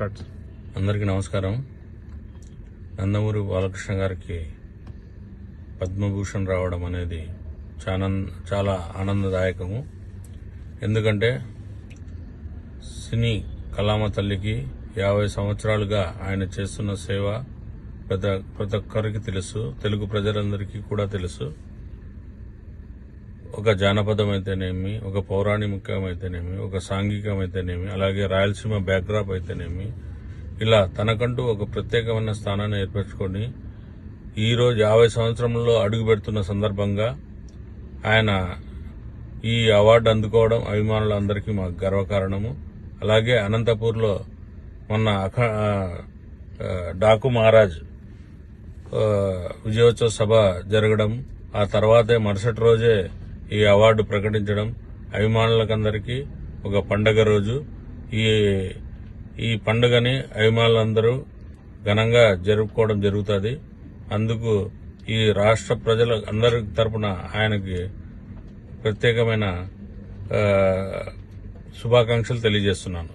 Start అందరికీ నమస్కారం. నందమూరి బాలకృష్ణ గారికి పద్మభూషణ్ రావడం అనేది చాలా చాలా ఆనందదాయకము. ఎందుకంటే సినీ కళామ తల్లికి యాభై సంవత్సరాలుగా ఆయన చేస్తున్న సేవ ప్రతి ప్రతి ఒక్కరికి తెలుసు. తెలుగు ప్రజలందరికీ కూడా తెలుసు. ఒక జానపదం అయితేనేమి ఒక పౌరాణికం అయితేనేమి ఒక సాంఘికం అయితేనేమి అలాగే రాయలసీమ బ్యాక్డ్రాప్ అయితేనేమి ఇలా తనకంటూ ఒక ప్రత్యేకమైన స్థానాన్ని ఏర్పరచుకొని ఈరోజు యాభై సంవత్సరంలో అడుగు పెడుతున్న సందర్భంగా ఆయన ఈ అవార్డు అందుకోవడం అభిమానులందరికీ మాకు గర్వకారణము. అలాగే అనంతపూర్లో మొన్న అఖ డాకు మహారాజ్ విజయోత్సవ సభ జరగడం ఆ తర్వాతే మరుసటి రోజే ఈ అవార్డు ప్రకటించడం అభిమానులకందరికీ ఒక పండగ రోజు. ఈ ఈ పండుగని అభిమానులందరూ ఘనంగా జరుపుకోవడం జరుగుతుంది. అందుకు ఈ రాష్ట్ర ప్రజల అందరి తరపున ఆయనకి ప్రత్యేకమైన శుభాకాంక్షలు తెలియజేస్తున్నాను.